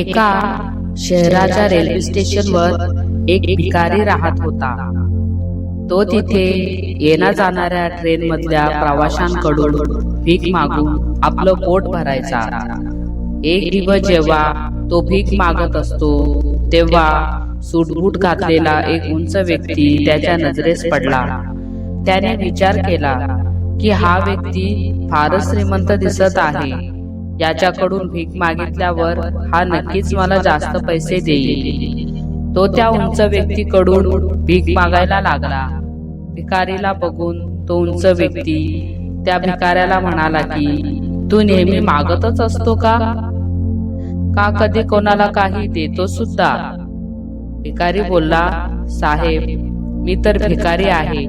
एका शहराच्या रेल्वे स्टेशनवर एक भिकारी राहत होता. तो तिथे येण्या जाणाऱ्या ट्रेन मधल्या प्रवाशांकडून भीक मागून आपलं पोट भरायचा. एक दिवस जेव्हा तो भीक मागत असतो तेव्हा सुटबूट घातलेला एक उंच व्यक्ती त्याच्या नजरेस पडला. त्याने विचार केला की हा व्यक्ती फारच श्रीमंत दिसत आहे. याच्याकडून भीक मागितल्यावर हा नक्कीच मला जास्त पैसे देईल. तो त्या उंच व्यक्तीकडून भीक मागायला लागला. भिकारीला बघून तो उंच व्यक्ती त्या भिकाऱ्याला म्हणाला की तू नेहमी मागतच असतो का? का कधी कोणाला काही देतो सुद्धा? भिकारी बोलला साहेब मी तर भिकारी आहे.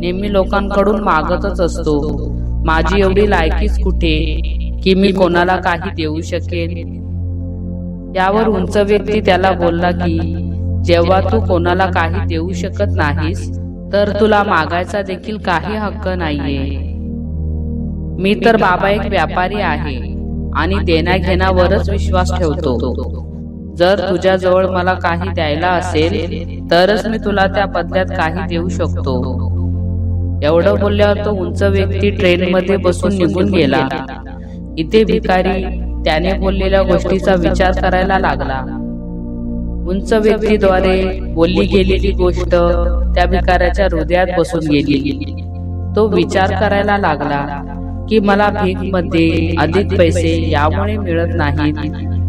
नेहमी लोकांकडून मागतच असतो. माझी एवढी लायकीच कुठे? की मी कोणाला काही देऊ शकेन. यावर उंच व्यक्ती त्याला बोलला की जेव्हा तू कोणाला काही देऊ शकत नाहीस तर तुला मागायचा देखील काही हक्क नाहीये. मी तर बाबा एक व्यापारी आहे आणि देण्या घेण्यावरच विश्वास ठेवतो. जर तुझ्याजवळ मला काही द्यायला असेल तरच मी तुला त्या बदल्यात काही देऊ शकतो. एवढं बोलल्यावर तो उंच व्यक्ती ट्रेन मध्ये बसून निघून गेला. इथे भिकारी त्याने बोललेल्या गोष्टीचा विचार करायला लागला. उंच व्यक्तीद्वारे बोलली गेलेली गोष्ट त्या भिकाऱ्याच्या हृदयात बसून गेली. तो विचार करायला लागला की मला भीकमध्ये अधिक पैसे यामुळे मिळत नाहीत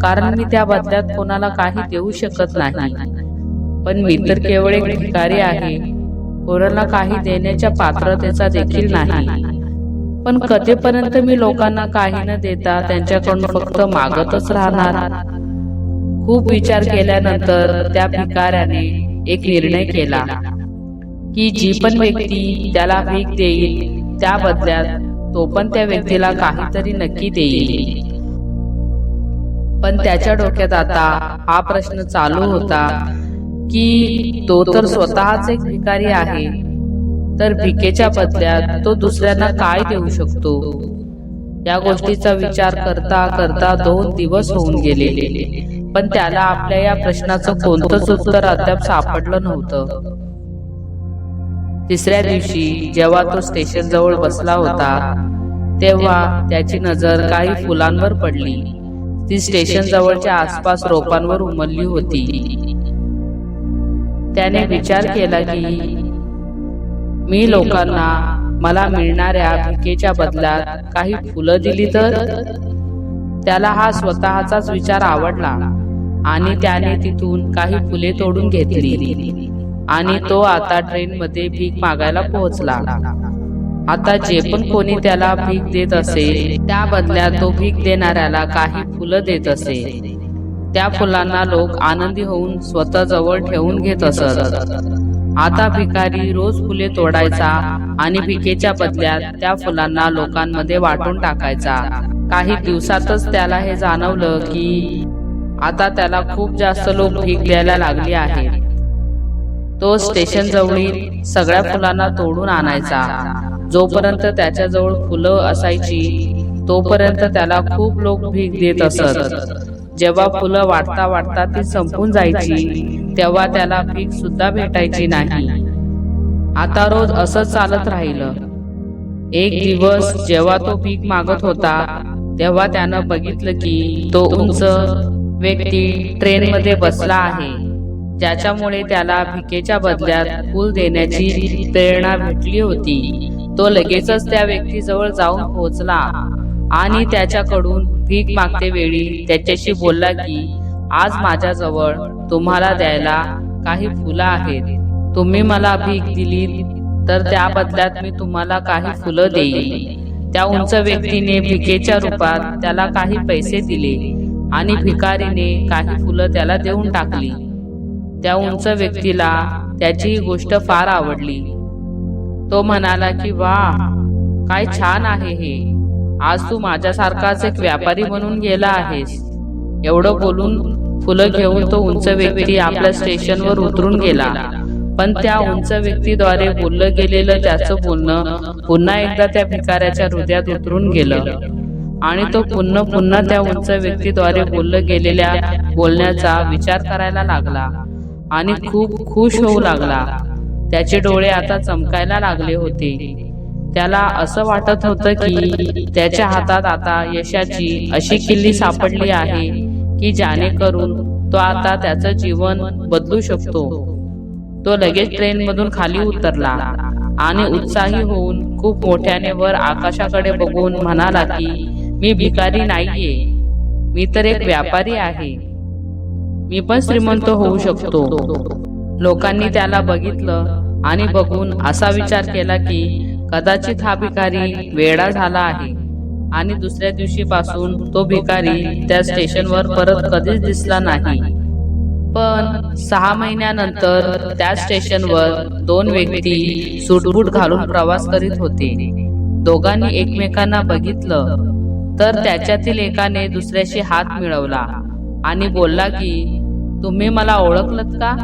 कारण मी त्या बदल्यात कोणाला काही देऊ शकत नाही. पण मी तर केवळ एक भिकारी आहे. कोणाला काही देण्याच्या पात्रतेचा देखील नाही. पण कधीपर्यंत मी लोकांना काही न देता त्यांच्याकडून फक्त मागतच राहणार? खूप विचार केल्यानंतर त्या भिकाऱ्याने एक निर्णय केला की जी पण व्यक्ती त्याला भीक देईल त्या बदल्यात तो पण त्या व्यक्तीला काहीतरी नक्की देईल. पण त्याच्या डोक्यात आता हा प्रश्न चालू होता की तो तर स्वतःच एक भिकारी आहे तर भिकेच्या बदल्यात तो दुसऱ्यांना काय देऊ शकतो? या गोष्टीचा विचार करता करता दोन दिवस होऊन गेले पण त्याला आपल्या या प्रश्नाचं कोणतंच उत्तर अद्याप सापडलं नव्हतं. तिसऱ्या दिवशी जेव्हा तो स्टेशन जवळ बसला होता तेव्हा त्याची नजर काही फुलांवर पडली. ती स्टेशन जवळच्या आसपास रोपांवर उमलली होती. त्याने विचार केला की मी लोकांना मला मिळणाऱ्या भिकेच्या बदल्यात काही फुलं दिली तर? त्याला हा स्वतःचाच विचार आवडला आणि त्याने तिथून काही फुले तोडून घेतली आणि तो आता ट्रेन मध्ये भीक मागायला पोहोचला. आता जे पण कोणी त्याला भीक देत असे त्या बदल्यात तो भीक देणाऱ्याला काही फुलं देत असे त्या फुलांना लोक आनंदी होऊन स्वतः जवळ ठेवून घेत असत. आता भिकारी रोज फुले तोडायचा आणि भिकेच्या बदल्यात त्या फुलांना लोकांमध्ये वाटून टाकायचा. काही दिवसातच त्याला हे जाणवलं की आता त्याला खूप जास्त लोक भीक द्यायला लागली आहे तो स्टेशन जवळील सगळ्या फुलांना तोडून आणायचा. जोपर्यंत त्याच्याजवळ फुलं असायची तोपर्यंत त्याला खूप लोक भीक देत असत. जेव्हा फुलं वाटता वाटता ती संपून जायची तेव्हा त्याला भीक सुद्धा भेटायची नाही. आता रोज असं चालत राहिलं. एक दिवस जेव्हा तो भीक मागत होता तेव्हा त्यानं बघितलं की तो उंच व्यक्ती ट्रेन मध्ये बसला आहे. ज्याच्यामुळे त्याला भिकेच्या बदल्यात फूल देण्याची प्रेरणा भेटली होती. तो लगेचच त्या व्यक्तीजवळ जाऊन पोहोचला आणि त्याच्याकडून भीक मागते वेळी त्याच्याशी बोलला की आज माझ्याजवळ तुम्हाला द्यायला काही फुलं आहेत. तुम्ही मला भीक दिली तर त्या बदल्यात मी तुम्हाला काही फुलं देईल त्या उंच व्यक्तीने भिकेच्या रूपात त्याला काही पैसे दिले आणि भिकारीने काही फुलं त्याला देऊन टाकली. त्या उंच व्यक्तीला त्याची ही गोष्ट फार आवडली. तो म्हणाला की वा काय छान आहे हे. आज तू माझ्यासारखाच एक व्यापारी म्हणून गेला आहेस. एवढं बोलून फुलं घेऊन तो उंच व्यक्ती आपल्या स्टेशनवर उतरून गेला. पण त्या उंच व्यक्तीद्वारे बोललं गेलेलं त्याचं बोलणं पुन्हा एकदा त्या भिकाऱ्याच्या हृदयात उतरून गेलं. आणि तो पुन्हा पुन्हा त्या उंच व्यक्तीद्वारे बोललं गेलेल्या बोलण्याचा विचार करायला लागला. आणि खूप खुश होऊ लागला. त्याचे डोळे आता चमकायला लागले होते. त्याला असं वाटत होतं की त्याच्या हातात आता यशाची अशी किल्ली सापडली आहे. की ज्याने करून तो आता त्याचं जीवन बदलू शकतो. तो लगेच ट्रेन मधून खाली उतरला आणि उत्साही होऊन खूप मोठ्याने वर आकाशाकडे बघून म्हणाला की मी भिकारी नाहीये. मी तर एक व्यापारी आहे. मी पण श्रीमंत होऊ शकतो. लोकांनी त्याला बघितलं आणि बघून असा विचार केला की कदाचित हा भिकारी वेडा झाला आहे. आणि दुसऱ्या दिवशीपासून तो भिकारी त्या स्टेशनवर परत कधीच दिसला नाही. पण सहा महिन्यानंतर त्या स्टेशनवर दोन व्यक्ती सुटबूट घालून प्रवास करीत होते. दोघांनी एकमेकांना बघितलं तर त्याच्यातील एकाने दुसऱ्याशी हात मिळवला आणि बोलला की तुम्ही मला ओळखलत का?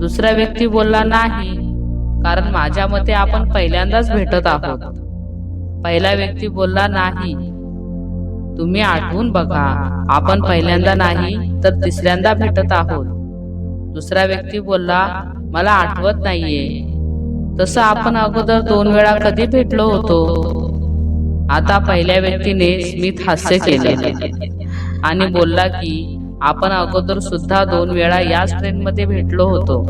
दुसरा व्यक्ती बोलला नाही कारण माझ्या मते आपण पहिल्यांदाच भेटत आहोत. पहिला व्यक्ती बोलला नाही. तुम्ही आठवून बघा आपण पहिल्यांदा नाही तर तिसऱ्यांदा भेटत आहोत. दुसरा व्यक्ती बोलला मला आठवत नाहीये. तसं आपण अगोदर दोन वेळा कधी भेटलो होतो? आता पहिल्या व्यक्तीने स्मित हास्य केले. आणि बोलला की आपण अगोदर सुद्धा दोन वेळा याच ट्रेन मध्ये भेटलो होतो.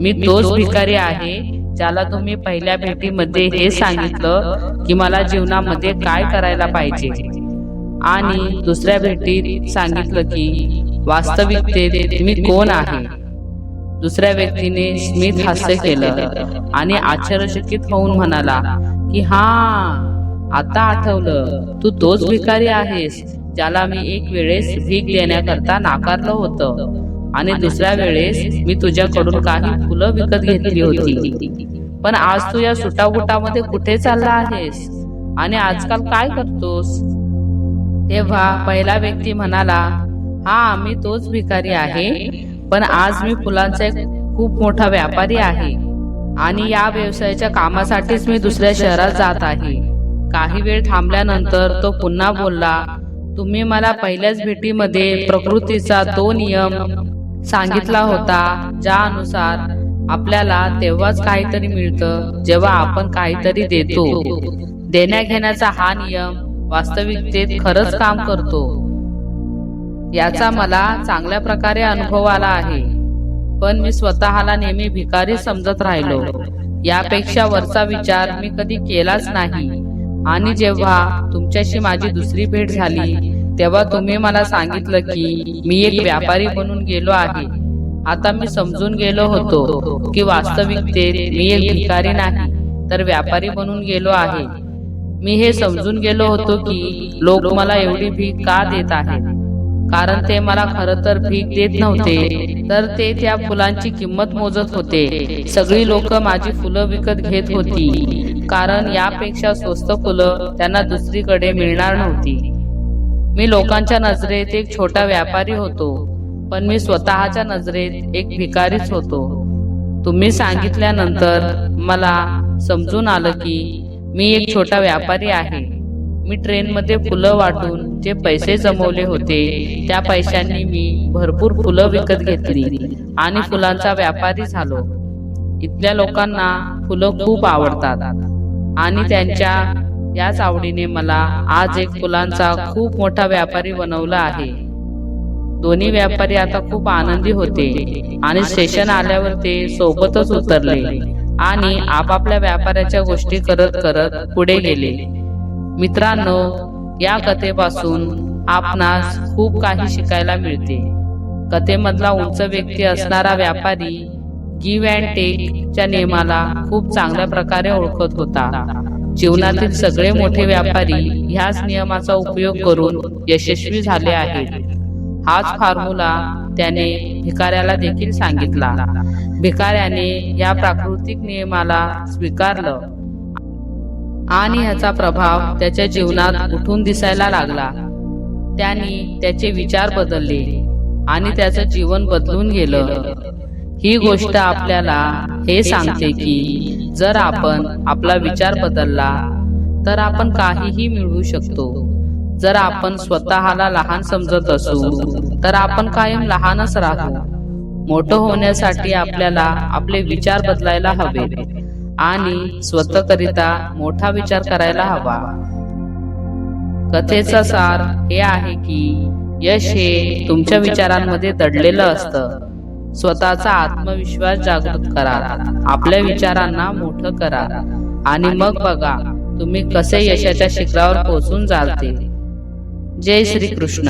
मी तोच भिकारी आहे ज्याला तुम्ही पहिल्या भेटीमध्ये हे सांगितलं की मला जीवनामध्ये काय करायला पाहिजे. आणि दुसऱ्या भेटीत सांगितलं की वास्तविकतेत मी कोण आहे? दुसऱ्या व्यक्तीने स्मित हास्य केलं आणि आश्चर्यचकित होऊन म्हणाला की हा आता आठवलं. तू तोच भिकारी आहेस ज्याला मी एक वेळेस भीक देण्याकरता नाकारलं होतं. आणि दुसऱ्या वेळेस मी तुझ्याकडून काही फुलं विकत घेतली होती. पण आज तू या सुटाबुटामध्ये कुठे चालला आहेस? आणि आजकाल काय करतोस? तेव्हा पहिला व्यक्ती म्हणाला हा मी तोच भिकारी आहे पण आज मी फुलांचा एक खूप मोठा व्यापारी आहे. आणि या व्यवसायाच्या कामासाठीच मी दुसऱ्या शहरात जात आहे. काही वेळ थांबल्यानंतर तो पुन्हा बोलला तुम्ही मला पहिल्याच भेटीमध्ये प्रकृतीचा तो नियम सांगितला होता ज्यानुसार आपल्याला तेव्हाच काहीतरी मिळतं जेव्हा आपण काहीतरी देतो. देण्या घेण्याचा हा नियम वास्तविकतेत खरंच काम करतो. याचा मला चांगल्या प्रकारे अनुभव आला आहे. पण मी स्वतःला नेहमी भिकारी समजत राहिलो. यापेक्षा वरचा विचार मी कधी केलाच नाही. आणि जेव्हा तुमच्याशी माझी दुसरी भेट झाली तेव्हा तुम्ही मला सांगितलं की मी एक व्यापारी बनून गेलो आहे. आता मी समजून गेलो होतो की वास्तविकतेत मी एक भिकारी नाही तर व्यापारी बनून गेलो आहे. मी हे समजून गेलो होतो की लोक मला एवढी भीक का देत आहेत? कारण ते मला खरं तर भीक देत नव्हते तर ते त्या फुलांची किंमत मोजत होते. सगळी लोक माझी फुलं विकत घेत होती कारण यापेक्षा स्वस्त फुलं त्यांना दुसरीकडे मिळणार नव्हती. मी लोकांच्या नजरेत एक छोटा व्यापारी होतो पण मी स्वतःच्या नजरेत एक भिकारीच होतो. तुम्ही सांगितल्यानंतर मला समजून आलं की मी एक छोटा व्यापारी आहे. मी ट्रेनमध्ये फुलं वाटून जे पैसे जमवले होते त्या पैशांनी मी भरपूर फुलं विकत घेतली आणि फुलांचा व्यापारी झालो. इथल्या लोकांना फुलं खूप आवडतात आणि त्यांच्या याच आवडीने मला आज एक फुलांचा खूप मोठा व्यापारी बनवला आहे. दोन्ही व्यापारी आता खूप आनंदी होते आणि स्टेशन आल्यावर ते सोबतच उतरले आणि आपापल्या व्यापाऱ्याच्या गोष्टी करत करत पुढे गेले. मित्रांनो या कथेपासून आपणास खूप काही शिकायला मिळते. कथेमधला उंच व्यक्ती असणारा व्यापारी गिव्ह अँड टेक च्या नियमाला खूप चांगल्या प्रकारे ओळखत होता. जीवनातील सगळे मोठे व्यापारी ह्याच नियमाचा उपयोग करून यशस्वी झाले आहेत. हाच फॉर्म्युला त्याने भिकाऱ्याला देखील सांगितला. भिकाऱ्याने या प्राकृतिक नियमाला स्वीकारलं. आणि ह्याचा प्रभाव त्याच्या जीवनात उठून दिसायला लागला. त्यांनी त्याचे विचार बदलले. आणि त्याचं जीवन बदलून गेलं. ही गोष्ट आपल्याला हे सांगते की जर आपण आपला विचार बदलला तर आपण काहीही मिळवू शकतो. जर आपण स्वतःला लहान समजत असू तर आपण कायम लहानच राहू. मोठं होण्यासाठी आपल्याला आपले विचार बदलायला हवे आणि स्वतःकरिता मोठा विचार करायला हवा. कथेचा सार हे आहे की यश हे तुमच्या विचारांमध्ये दडलेलं असतं. स्वतःचा आत्मविश्वास जागृत करा. आपल्या विचारांना मोठं करा. आणि मग बघा तुम्ही कसे यशाच्या शिखरावर पोहोचून जाल ते जय श्री कृष्ण